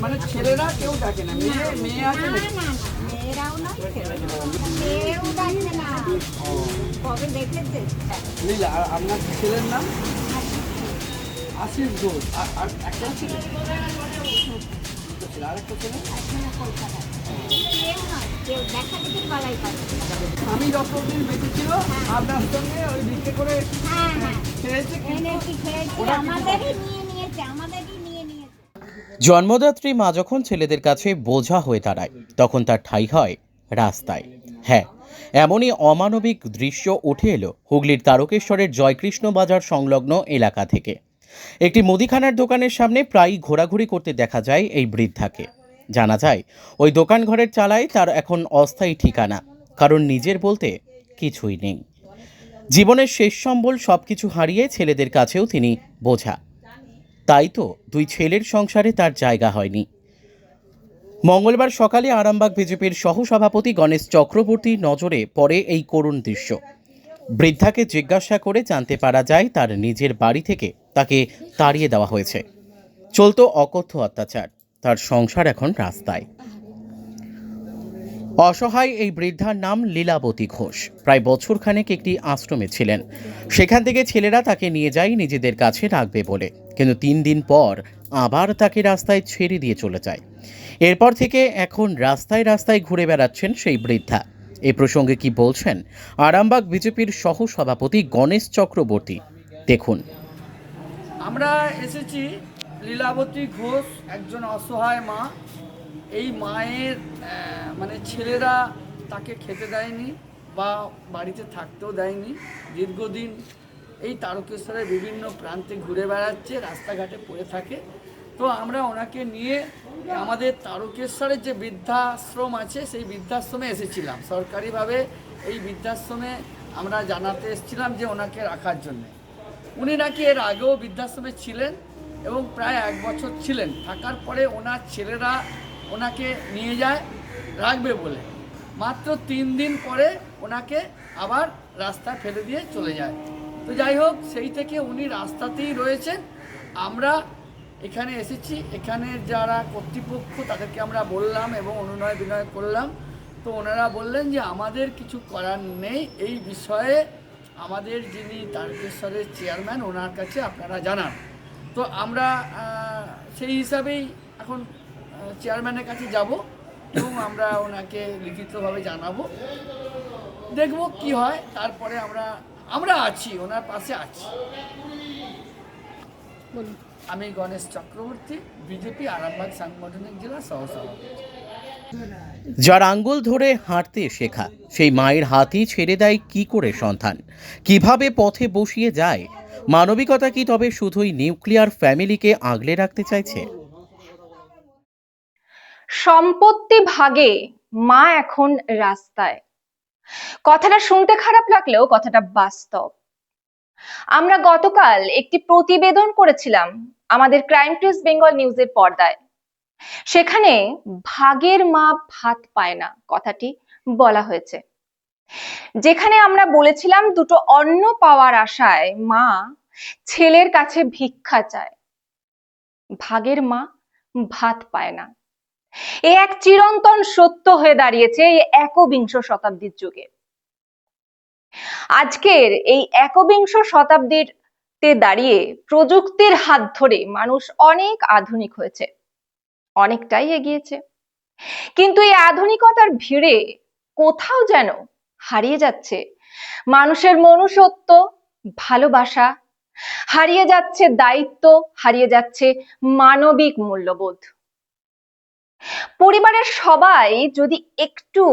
মানে ছেলেরা কেউ ডাকে না মেয়ে মেয়ে আছে মেয়েরাও না কেউ ডাকছে না। কবে দেখেছে? লীলা আর আপনার ছেলের নাম? আশিস ঘোষ। আর আর একটা ছেলে? আর একটা ছেলে? আমি যতদিন বেঁচে ছিল আপনার সঙ্গে ওই ভিক্ষে করে হ্যাঁ হ্যাঁ। খেয়েছে আমাদেরই নিয়ে জন্মদাত্রী মা যখন ছেলেদের কাছে বোঝা হয়ে দাঁড়ায়, তখন তার ঠাঁই হয় রাস্তায়। হ্যাঁ এমনই অমানবিক দৃশ্য উঠে এলো হুগলির তারকেশ্বরের জয়কৃষ্ণ বাজার সংলগ্ন এলাকা থেকে। একটি মুদিখানার দোকানের সামনে প্রায়ই ঘোরাঘুরি করতে দেখা যায় এই বৃদ্ধাকে। জানা যায়, ওই দোকান ঘরের চালায় তার এখন অস্থায়ী ঠিকানা, কারণ নিজের বলতে কিছুই নেই। জীবনের শেষ সম্বল সব কিছু হারিয়ে ছেলেদের কাছেও তিনি বোঝা তাই তো দুই ছেলের সংসারে তার জায়গা হয়নি। মঙ্গলবার সকালে আরামবাগ বিজেপির সহসভাপতি গণেশ চক্রবর্তীর নজরে পড়ে এই করুণ দৃশ্য। বৃদ্ধাকে জিজ্ঞাসা করে জানতে পারা যায়, তার নিজের বাড়ি থেকে তাকে তাড়িয়ে দেওয়া হয়েছে। চলত অকথ্য অত্যাচার, তার সংসার এখন রাস্তায়। অসহায় এই বৃদ্ধার নাম লীলাবতী ঘোষ। প্রায় বছরখানেক একটি আশ্রমে ছিলেন। সেখান থেকে ছেলেরা তাকে নিয়ে যায় নিজেদের কাছে রাখবে বলে। কিন্তু তিন দিন পর আবার তাকে রাস্তায় ছেড়ে দিয়ে চলে যায়। এরপর থেকে এখন রাস্তায় রাস্তায় ঘুরে বেড়াচ্ছেন সেই বৃদ্ধা। এ প্রসঙ্গে কি বলছেন আরামবাগ বিজেপির সহ সভাপতি গণেশ চক্রবর্তী। দেখুন। আমরা এসেছি লীলাবতী ঘোষ, একজন অসহায় মা। এই মায়ের মানে ছেলেরা তাকে খেতে দেয়নি বা বাড়িতে থাকতেও দেয়নি। দীর্ঘদিন এই তারকেশ্বরের বিভিন্ন প্রান্তে ঘুরে বেড়াচ্ছে, রাস্তাঘাটে পড়ে থাকে। তো আমরা ওনাকে নিয়ে আমাদের তারকেশ্বরের যে বৃদ্ধাশ্রম আছে, সেই বৃদ্ধাশ্রমে এসেছিলাম। সরকারিভাবে এই বৃদ্ধাশ্রমে আমরা জানাতে এসেছিলাম যে ওনাকে রাখার জন্যে। উনি নাকি এর আগেও বৃদ্ধাশ্রমে ছিলেন এবং প্রায় এক বছর ছিলেন। থাকার পরে ওনার ছেলেরা ওনাকে নিয়ে যায়, রাখবে বলে। মাত্র তিন দিন পরে ওনাকে আবার রাস্তা ফেলে দিয়ে চলে যায়। তো যাই হোক, সেই থেকে উনি রাস্তাতেই রয়েছেন। আমরা এখানে এসেছি। এখানে যারা কর্তৃপক্ষ, তাদেরকে আমরা বললাম এবং অনুনয় বিনয় করলাম। তো ওনারা বললেন যে, আমাদের কিছু করার নেই। এই বিষয়ে আমাদের যিনি তারকেশ্বরের চেয়ারম্যান, ওনার কাছে আপনারা জানান। তো আমরা সেই হিসাবেই এখন চেয়ারম্যানের কাছে যাব এবং আমরা ওনাকে লিখিতভাবে জানাব। দেখব কি হয় তারপরে আমরা আমরা আছি ওনার পাশে আছি। আমি গণেশ চক্রবর্তী বিজেপি আরামবাগ সাংগঠনিক জেলা সহসভাপতি। যার আঙ্গুল ধরে হাঁটতে শেখা সেই মায়ের হাতই ছেড়ে দেয় কি করে সন্তান কীভাবে পথে বসিয়ে যায়? মানবিকতা কি তবে শুধুই নিউক্লিয়ার ফ্যামিলিকে আগলে রাখতে চাইছে? সম্পত্তি ভাগে মা এখন রাস্তায়। কথাটা শুনতে খারাপ লাগলেও কথাটা বাস্তব। আমরা গতকাল একটি প্রতিবেদন করেছিলাম আমাদের ক্রাইম প্রেস বেঙ্গল নিউজের পর্দায়। সেখানে ভাগের মা ভাত পায় না, কথাটি বলা হয়েছে। যেখানে আমরা বলেছিলাম দুটো অন্ন পাওয়ার আশায় মা ছেলের কাছে ভিক্ষা চায়। ভাগের মা ভাত পায় না। এ এক চিরন্তন সত্য হয়ে দাঁড়িয়েছে এই একবিংশ শতাব্দীর যুগে। আজকের এই একবিংশ শতাব্দীর তে দাঁড়িয়ে প্রযুক্তির হাত ধরে মানুষ অনেক আধুনিক হয়েছে, অনেকটাই এগিয়েছে। কিন্তু এই আধুনিকতার ভিড়ে কোথাও যেন হারিয়ে যাচ্ছে মানুষের মনুষ্যত্ব, ভালোবাসা, হারিয়ে যাচ্ছে দায়িত্ব, হারিয়ে যাচ্ছে মানবিক মূল্যবোধ। পরিবারের সবাই যদি একটু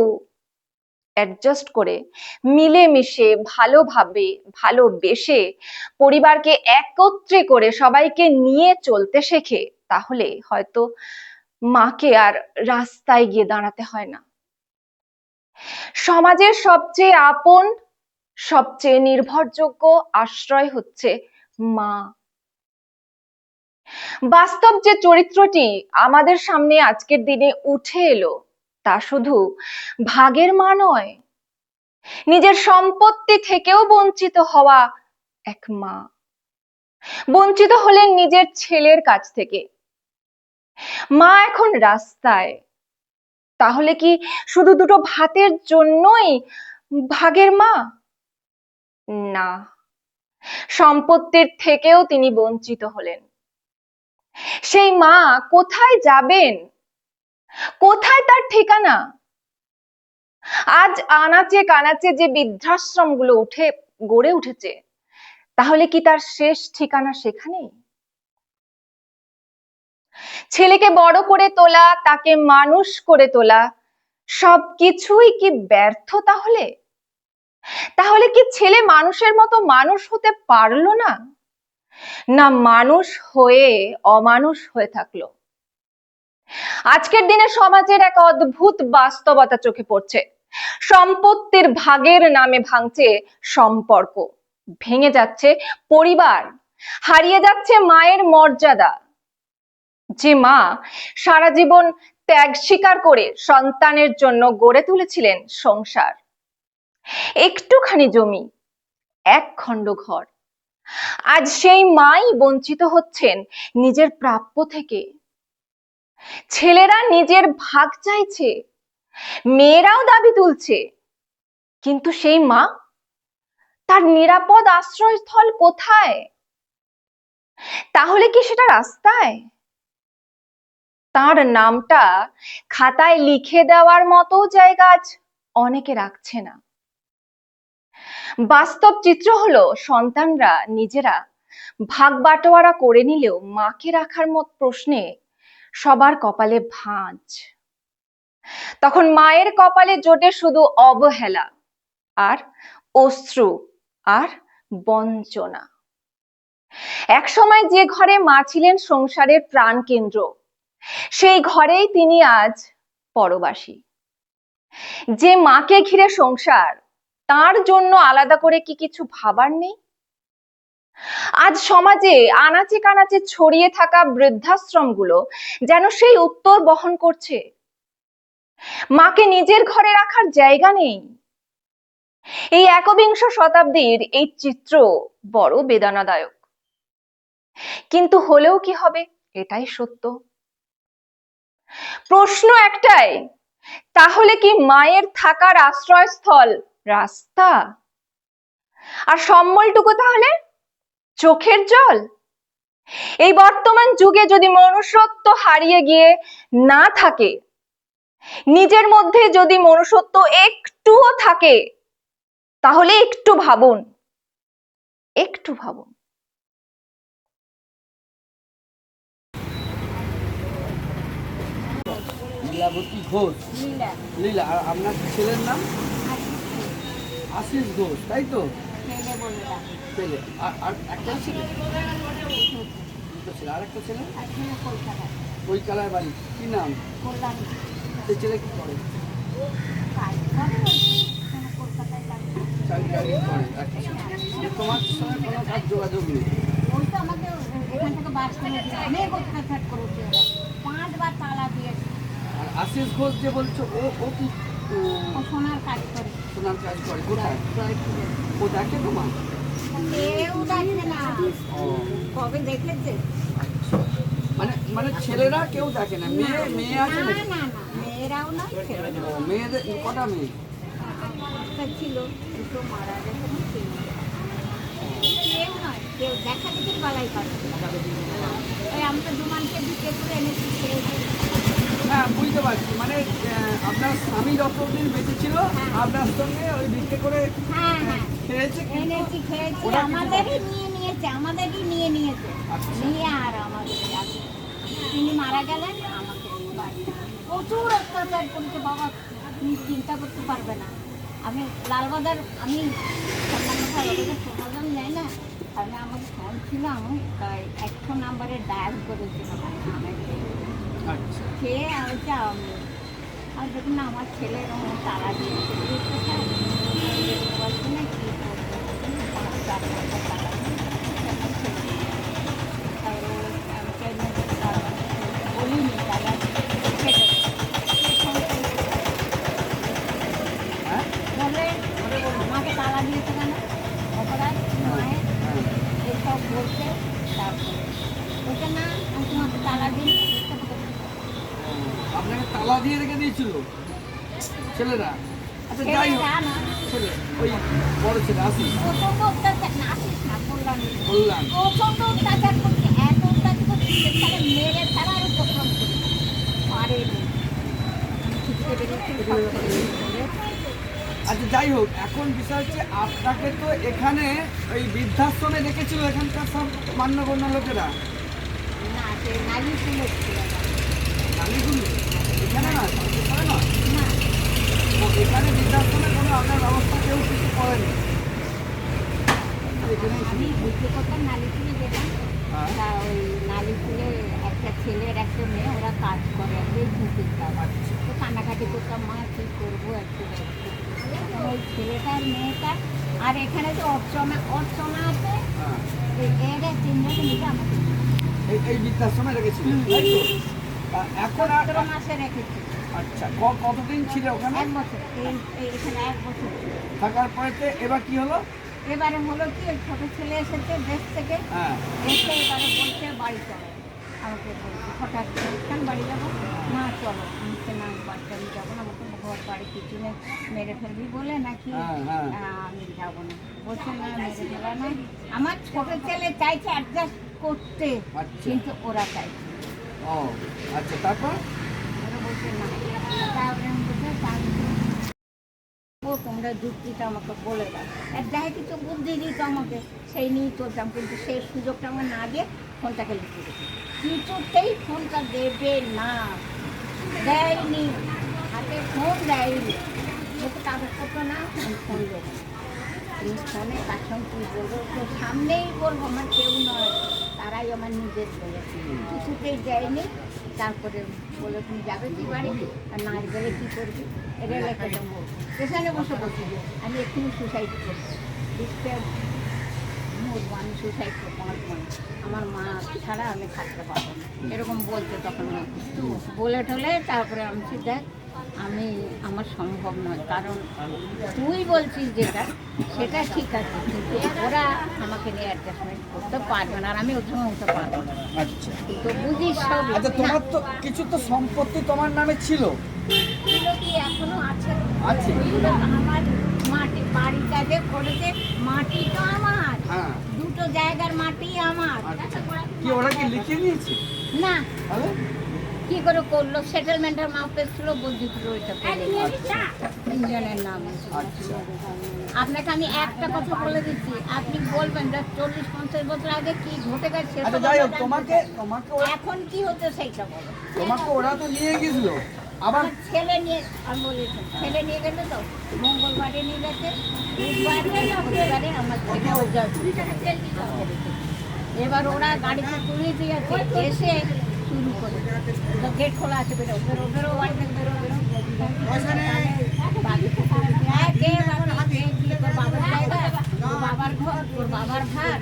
অ্যাডজাস্ট করে, মিলেমিশে, ভালোভাবে, ভালোবেসে পরিবারকে একত্রে করে সবাইকে নিয়ে চলতে শেখে, তাহলে হয়তো মাকে আর রাস্তায় গিয়ে দাঁড়াতে হয় না। সমাজের সবচেয়ে আপন, সবচেয়ে নির্ভরযোগ্য আশ্রয় হচ্ছে মা বাস্তব যে চরিত্রটি আমাদের সামনে আজকের দিনে উঠে এলো, তা শুধু ভাগের মা নয়, নিজের সম্পত্তি থেকেও বঞ্চিত হওয়া এক মা। বঞ্চিত হলেন নিজের ছেলের কাছ থেকে। মা এখন রাস্তায়, তাহলে কি শুধু দুটো ভাতের জন্যই ভাগের মা? না, সম্পত্তির থেকেও তিনি বঞ্চিত হলেন। সেই মা কোথায় যাবেন? কোথায় তার ঠিকানা? আজ আনাচে কানাচে যে বৃদ্ধাশ্রমগুলো উঠে, গড়ে উঠেছে, তাহলে কি তার শেষ ঠিকানা সেখানেই ছেলেকে বড় করে তোলা, তাকে মানুষ করে তোলা, সবকিছুই কি ব্যর্থ তাহলে? তাহলে কি ছেলে মানুষের মতো মানুষ হতে পারল না? না মানুষ হয়ে অমানুষ হয়ে থাকল। আজকের দিনে সমাজের এক অদ্ভুত বাস্তবতা চোখে পড়ছে। সম্পত্তির ভাগের নামে ভাঙছে সম্পর্ক। ভেঙে যাচ্ছে পরিবার। হারিয়ে যাচ্ছে মায়ের মর্যাদা। যে মা সারা জীবন ত্যাগ স্বীকার করে সন্তানের জন্য গড়ে তুলেছিলেন সংসার। একটুখানি জমি এক খণ্ড ঘর। আজ সেই মাই বঞ্চিত হচ্ছেন নিজের প্রাপ্য থেকে। ছেলেরা নিজের ভাগ চাইছে, মেয়েরাও দাবি তুলছে, কিন্তু সেই মা তার নিরাপদ আশ্রয়স্থল কোথায়? তাহলে কি সেটা রাস্তায়? তার নামটা খাতায় লিখে দেওয়ার মতো জায়গা আজ অনেকে রাখছে না। বাস্তব চিত্র হলো সন্তানরা নিজেরা ভাগ বাটোয়ারা করে নিলেও মাকে রাখার মত প্রশ্নে সবার কপালে ভাঁজ। তখন মায়ের কপালে জোটে শুধু অবহেলা আর অশ্রু আর বঞ্চনা। এক সময় যে ঘরে মা ছিলেন সংসারের প্রাণ কেন্দ্র সেই ঘরেই তিনি আজ পরবাসী। যে মাকে ঘিরে সংসার তার জন্য আলাদা করে কি কিছু ভাবার নেই? আজ সমাজে আনাচে কানাচে ছড়িয়ে থাকা বৃদ্ধাশ্রমগুলো যেন সেই উত্তর বহন করছে। মাকে নিজের ঘরে রাখার জায়গা নেই। এই একবিংশ শতাব্দীর এই চিত্র বড় বেদনাদায়ক। কিন্তু হলেও কি হবে, এটাই সত্য। প্রশ্ন একটাই, তাহলে কি মায়ের থাকার আশ্রয়স্থল রাস্তা। আর সম্বলটুকু তাহলে চোখের জল। এই বর্তমান যুগে যদি মনুষ্যত্ব হারিয়ে গিয়ে না থাকে নিজের মধ্যে যদি মনুষ্যত্ব একটুও থাকে তাহলে একটু ভাবুন একটু ভাবুন। লীলাবতী ঘোষ। লীলা। লীলা আর আপনার ছেলের নাম? আশিস ঘোষ তাই তো? ছেলে আর একটা ছেলে? দুটো ছেলে। আর একটা ছেলে? ওই কালার বাড়ি। কি নাম? কল্যাণ। ছেলে কি করে? আচ্ছা। তোমার সঙ্গে কোনো কাজ যোগাযোগ নেই? এখান থেকে বাস অনেক অত্যাচার করেছে পাঁচবার তালা দিয়েছে। আর আশিস ঘোষ যে বলছো ও ও কি? সোনার কাজ করে সোনার কাজ করে? কোথায়? ও দেখে তোমার? না। কবে দেখেছে? মানে মানে ছেলেরা কেউ দেখে না? মেয়ে মেয়ে আছে না? না না মেয়েরাও ছেলে মেয়েদের কটা মেয়ে? ছিল দুটো মারা গেছে কেউ নয় কেউ দেখা দেখি পালাই ওই আমরা দুমানকে দিকে করে এনেছি খেয়েছি হ্যাঁ বুঝতে পারছি মানে আপনার স্বামী যতদিন বেঁচে ছিল আপনার সঙ্গে ওই ভিক্ষে করে হ্যাঁ হ্যাঁ। খেয়েছে কিন্তু এনেছি খেয়েছি। আমাদেরই নিয়ে নিয়েছে আমাদেরই নিয়ে নিয়েছে। আচ্ছা। নিয়ে আর আমাদের তিনি মারা গেলেন আমাকে প্রচুর অত্যাচার করেছে বাবা তুমি চিন্তা করতে পারবে না। আমি লালবাজার আমি সমাধান যাই না আমি আমার ফোন ছিল আমি তাই একশো নাম্বারে ডায়াল করেছিলাম আচ্ছা। খেয়ে আমি আর দেখুন আমার ছেলে এরকম তারা দিয়েছে এই কোথায়? আমি যেতে পারছি না, কি করব? পাঁচ চার হাজার টাকা দিয়ে আমার ছেলে দিয়ে। তারপরে ওই আমি payment এর টাকা বলিনি, তারা রেখে দেবে। হ্যাঁ বলে, আমাকে তালা দিয়েছে কেন অপরাধ মায়ের এইসব বলছে তারপরে বলছে না আমি তোমাকে তালা দিই আপনাকে তালা দিয়ে রেখে দিয়েছিল। ছেলেরা। আচ্ছা যাই হোক। ছেলে ওই বড় ছেলে আসিস। বললাম আচ্ছা যাই হোক এখন বিষয় হচ্ছে আপনাকে তো এখানে ওই বৃদ্ধাশ্রমে রেখেছিল এখানকার সব মান্যগণ্য লোকেরা? নালিগুলো এখানে না এখানে না না, এখানে বৃদ্ধাশ্রমে কোনো আপনার ব্যবস্থা কেউ কিছু করেনি আমি বুঝতে করতাম নালি যেতাম। তা ওই নালি তুলে একটা ছেলের একটা মেয়ে ওরা কাজ করে এই আচ্ছা তো কান্নাকাটি করতাম মা কী করব একটু ওই ছেলেটার মেয়েটা আর এখানে যে অর্চনা অর্চনা আছে এই- এরা তিনজনে মিলে আমাকে এই বৃদ্ধাশ্রমে রেখেছিল তাই তো তা এখন সতেরো মাসে রেখেছি আচ্ছা কতদিন ছিল ওখানে? এক বছর। এখানে এক বছর। থাকার পরেতে এবার কি হলো? এবারে হলো কি ছোটো ছেলে এসেছে দেশ থেকে। হ্যাঁ। এসে এবারে বলছে বাড়ি চলো। আমাকে বলছে হঠাৎ কেন বাড়ি যাব? না চলো। আমি বলছি, না বাড়িতে আমি যাব না। আমাকে ঘর বাড়ি কিছু নেই। মেরে ফেলবি বলে নাকি হ্যাঁ, হ্যাঁ। আমি যাব না। বলছে না মেরে ফেলা না। আমার ছোট ছেলে চাইছে অ্যাডজাস্ট করতে আচ্ছা। কিন্তু ওরা চাইছে আচ্ছা বলে দাও। আর বুদ্ধি সেই চলতাম কিন্তু সেই সুযোগটা আমার না দিয়ে ফোনটাকে ফোনটা দেবে না। দেয়নি। হাতে ফোন দেয়নি। কাগজপত্র না ফোন দেবো। সামনেই বলব আমার কেউ নয়। তারাই আমার নিজের বলে কিছুতেই দেয়নি তারপরে বলে তুমি যাবে কি বাড়ি? আর না গেলে কী করবি? এটা লেখা দেবো স্টেশনে বসে বসে আমি এক্ষুনি সুসাইড লিখতে মরবো আমি সুসাইড করব আমার আমার মা ছাড়া আমি থাকতে পারব না। এরকম বলতে তখন। বলে টলে তারপরে আমি বলছি, দেখ আমি আমার সম্ভব নয়। কারণ তুই বলছিস যেটা সেটা ঠিক আছে কিন্তু ওরা আমাকে নিয়ে অ্যাডজাস্টমেন্ট করতে পারবে না আর আমি ওর সঙ্গে হতে পারব না। আচ্ছা। তো বুঝিস সব আচ্ছা তোমার তো কিছু তো সম্পত্তি তোমার নামে ছিল। কি এখনও আছে? আছে। আমার মাটি বাড়িটা যে করেছে মাটি তো আমার। হ্যাঁ। দুটো জায়গার মাটি আমার। আচ্ছা। কি ওরা কি লিখে নিয়েছে? না। কি করে করল? সেটেলমেন্টের মাপে ছিল করে ওইটা তিনজনের নাম। আচ্ছা আপনাকে আমি একটা কথা বলে দিচ্ছি। আপনি বলবেন যে চল্লিশ পঞ্চাশ বছর আগে কি ঘটে গেছে আচ্ছা তোমাকে তোমাকে এখন কি হচ্ছে সেইটা বলো। তোমাকে ওরা তো নিয়ে গেছিল। আবার ছেলে নিয়ে আমি বলেছি ছেলে নিয়ে গেছে তো? মঙ্গলবারে নিয়ে গেছে। বুধবারে বুধবারে আমার এবার ওরা গাড়িতে তুলে দিয়েছে। এসে শুরু করে। গেট খোলা আছে বেরো বেরো বেরো বাড়ি থেকে বেরো বেরো বাড়ি থেকে হ্যাঁ, বাবার ঘর তোর বাবার ভাত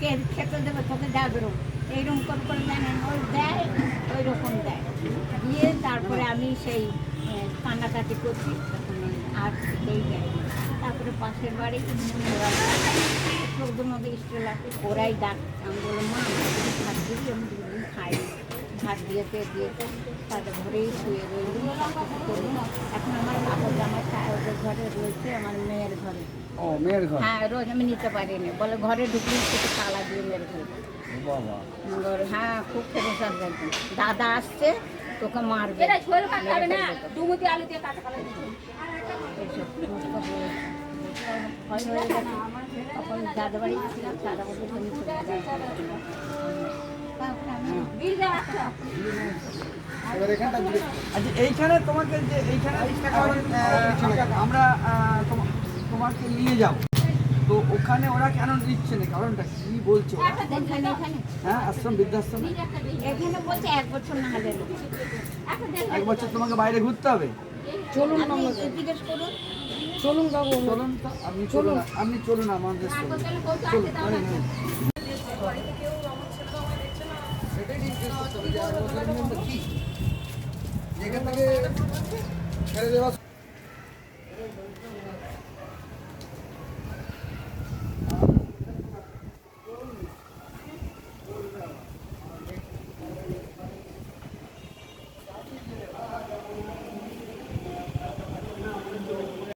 কে খেতে দেবে? তোকে যা বেরো। এইরকম করে করে ওই দেয় ওই রকম দেয়। দিয়ে তারপরে আমি সেই কান্নাকাটি করছি আর সেই দেয় তারপরে পাশের বাড়ি চৌদ্দ নদী স্টেল আছে। ওরাই ডাক আমি বললাম মা আমি দুদিন খাই ভাত দিয়েতে দিয়েতে তাদের ঘরেই শুয়ে রইলি। এখন আমার কাপড় জামা খায় ওদের ঘরে রয়েছে আমার মেয়ের ঘরে। ও মেয়ের ঘর? হ্যাঁ রোজ আমি নিতে পারিনি। বলে ঘরে ঢুকলি কিছু তালা দিয়ে মেরে ফেলবে। বাবা। হ্যাঁ খুব দেখবেন দাদা আসছে তোকে মারবে। ভয় হয়ে গেছে। তখন দাদা বাড়ি ছিলাম দাদা বলতে আচ্ছা এইখানে তোমাকে যে এইখানে আমরা তোমাকে নিয়ে যাব। তো ওখানে ওরা কেন দিচ্ছে না? কারণটা কি বলছে ওরা? এখানে এখানে হ্যাঁ আশ্রম বৃদ্ধাশ্রমে? এখানে বলছে এক বছর না হলে। এক বছর তোমাকে বাইরে ঘুরতে হবে? চলুন জিজ্ঞেস করুন। চলুন বাবু। চলুন তো আপনি চলুন। আপনি চলুন আমাদের সঙ্গে। চলুন আরে না। সেটাই জিজ্ঞেস করতে হবে যে আর ওদের মধ্যে কি? যেখান থেকে ছেড়ে দেওয়া